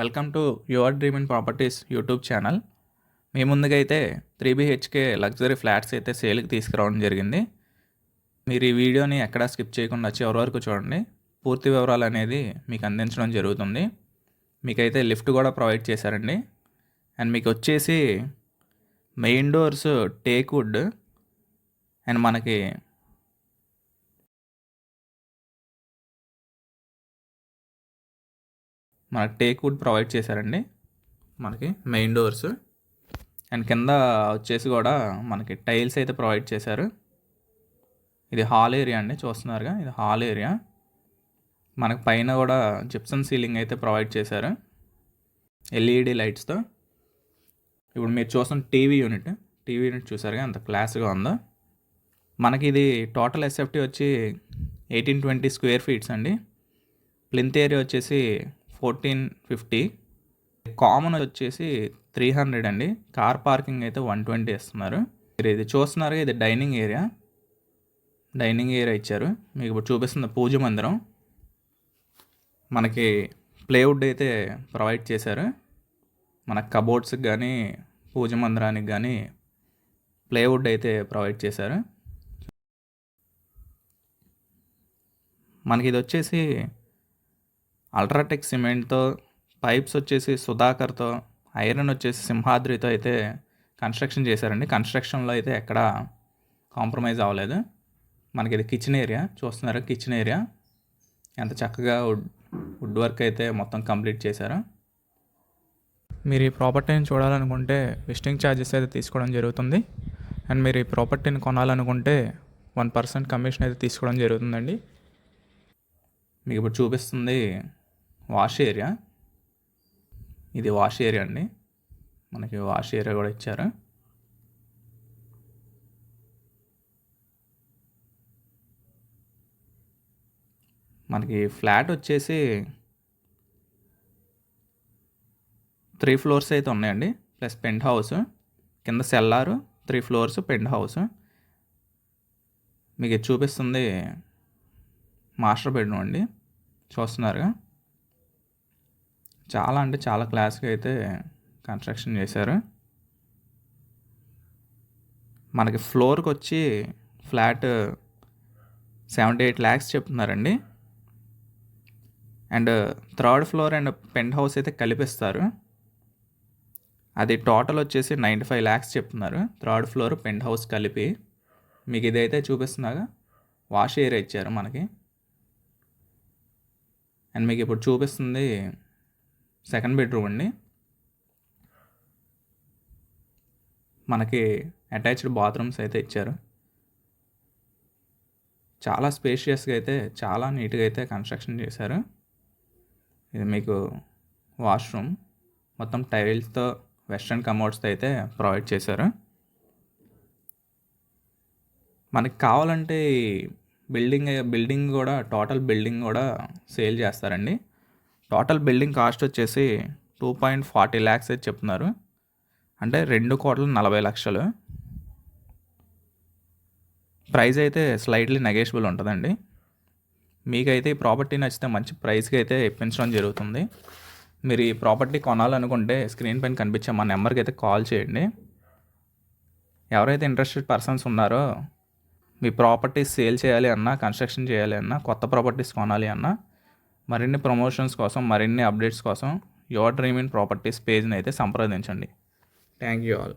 Welcome to your dream and properties YouTube channel. మీ ముందుగా అయితే three BHK luxury flats అయితే సేల్కి తీసుకురావడం జరిగింది. మీరు ఈ వీడియోని ఎక్కడా స్కిప్ చేయకుండా చివరి వరకు చూడండి. పూర్తి వివరాలు అనేది మీకు అందించడం జరుగుతుంది. మీకైతే లిఫ్ట్ కూడా ప్రొవైడ్ చేశారండి. అండ్ మీకు వచ్చేసి main doors teak wood and మనకి మనకి టేక్ వుడ్ ప్రొవైడ్ చేశారండి మనకి మెయిన్ డోర్స్. అండ్ కింద వచ్చేసి కూడా మనకి టైల్స్ అయితే ప్రొవైడ్ చేశారు. ఇది హాల్ ఏరియా అండి చూస్తున్నారుగా ఇది హాల్ ఏరియా. మనకు పైన కూడా జిప్సన్ సీలింగ్ అయితే ప్రొవైడ్ చేశారు. ఎల్ఈడి లైట్స్తో ఇప్పుడు మీరు చూస్తున్న టీవీ యూనిట్ టీవీ యూనిట్ చూసారుగా అంత క్లాస్గా ఉందో? మనకి ఇది టోటల్ ఎస్ఎఫ్టీ వచ్చి ఎయిటీన్ ట్వంటీ స్క్వేర్ ఫీట్స్ అండి. ప్లింత్ ఏరియా వచ్చేసి ఫోర్టీన్ ఫిఫ్టీ. కామన్ వచ్చేసి త్రీ హండ్రెడ్ అండి. కార్ పార్కింగ్ అయితే వన్ ట్వంటీ ఇస్తున్నారు. మీరు ఇది చూస్తున్నారు ఇది డైనింగ్ ఏరియా. డైనింగ్ ఏరియా ఇచ్చారు. మీకు ఇప్పుడు చూపిస్తున్న పూజ మందిరం. మనకి ప్లేవుడ్ అయితే ప్రొవైడ్ చేశారు. మన కబోర్డ్స్కి కానీ పూజ మందిరానికి కానీ ప్లేవుడ్ అయితే ప్రొవైడ్ చేశారు. మనకి ఇది వచ్చేసి అల్ట్రాటెక్ సిమెంట్తో పైప్స్ వచ్చేసి సుధాకర్తో ఐరన్ వచ్చేసి సింహాద్రితో అయితే కన్స్ట్రక్షన్ చేశారండి. కన్స్ట్రక్షన్లో అయితే ఎక్కడ కాంప్రమైజ్ అవ్వలేదు. మనకి ఇది కిచెన్ ఏరియా. చూస్తున్నారు కిచెన్ ఏరియా? ఎంత చక్కగా వుడ్ వుడ్ వర్క్ అయితే మొత్తం కంప్లీట్ చేశారు. మీరు ఈ ప్రాపర్టీని చూడాలనుకుంటే విజిటింగ్ ఛార్జెస్ అయితే తీసుకోవడం జరుగుతుంది. అండ్ మీరు ఈ ప్రాపర్టీని కొనాలనుకుంటే వన్ పర్సెంట్ కమిషన్ అయితే తీసుకోవడం జరుగుతుందండి. మీకు ఇప్పుడు చూపిస్తుంది వాష్ ఏరియా? ఇది వాష్ ఏరియా అండి. మనకి వాష్ ఏరియా కూడా ఇచ్చారు. మనకి ఫ్లాట్ వచ్చేసి త్రీ ఫ్లోర్స్ అయితే ఉన్నాయండి. ప్లస్ పెంట్ హౌస్ కింద cellar three floors penthouse. మీకు చూపిస్తుంది మాస్టర్ బెడ్రూమ్ అండి. చూస్తున్నారుగా. చాలా అంటే చాలా క్లాస్గా అయితే కన్స్ట్రక్షన్ చేశారు. మనకి ఫ్లోర్కి వచ్చి ఫ్లాట్ సెవెంటీ ఎయిట్ ల్యాక్స్ చెప్తున్నారండి. And third floor and penthouse అయితే కలిపిస్తారు. అది టోటల్ వచ్చేసి నైంటీ ఫైవ్ ల్యాక్స్ చెప్తున్నారు. థర్డ్ ఫ్లోర్ పెంట్ హౌస్ కలిపి మీకు ఇదైతే చూపిస్తున్నాగా వాష్ ఏరియా ఇచ్చారు మనకి. అండ్ మీకు ఇప్పుడు చూపిస్తుంది సెకండ్ బెడ్రూమ్ అండి. మనకి అటాచ్డ్ బాత్రూమ్స్ అయితే ఇచ్చారు. చాలా స్పేషియస్గా అయితే చాలా నీట్గా అయితే కన్స్ట్రక్షన్ చేశారు. ఇది మీకు వాష్రూమ్. మొత్తం టైల్స్తో వెస్ట్రన్ కమోడ్స్తో అయితే ప్రొవైడ్ చేశారు. మనకి కావాలంటే బిల్డింగ్ బిల్డింగ్ కూడా టోటల్ బిల్డింగ్ కూడా సేల్ చేస్తారండి. టోటల్ బిల్డింగ్ కాస్ట్ వచ్చేసి టూ పాయింట్ ఫార్టీ ల్యాక్స్ అయితే చెప్తున్నారు. అంటే రెండు కోట్ల నలభై లక్షలు. ప్రైస్ అయితే స్లైట్లీ నెగేషబుల్ ఉంటుందండి. మీకైతే ఈ ప్రాపర్టీ నచ్చితే మంచి ప్రైస్కి అయితే ఇప్పించడం జరుగుతుంది. మీరు ఈ ప్రాపర్టీ కొనాలనుకుంటే స్క్రీన్ పైన కనిపించే మా నెంబర్కి అయితే కాల్ చేయండి. ఎవరైతే ఇంట్రెస్టెడ్ పర్సన్స్ ఉన్నారో మీ ప్రాపర్టీస్ సేల్ చేయాలి అన్నా కన్స్ట్రక్షన్ చేయాలి అన్నా కొత్త ప్రాపర్టీస్ కొనాలి అన్నా మరిన్ని ప్రమోషన్స్ కోసం మరిన్ని అప్డేట్స్ కోసం యువర్ డ్రీమ్ ఇన్ ప్రాపర్టీస్ పేజ్ని అయితే సంప్రదించండి. Thank you all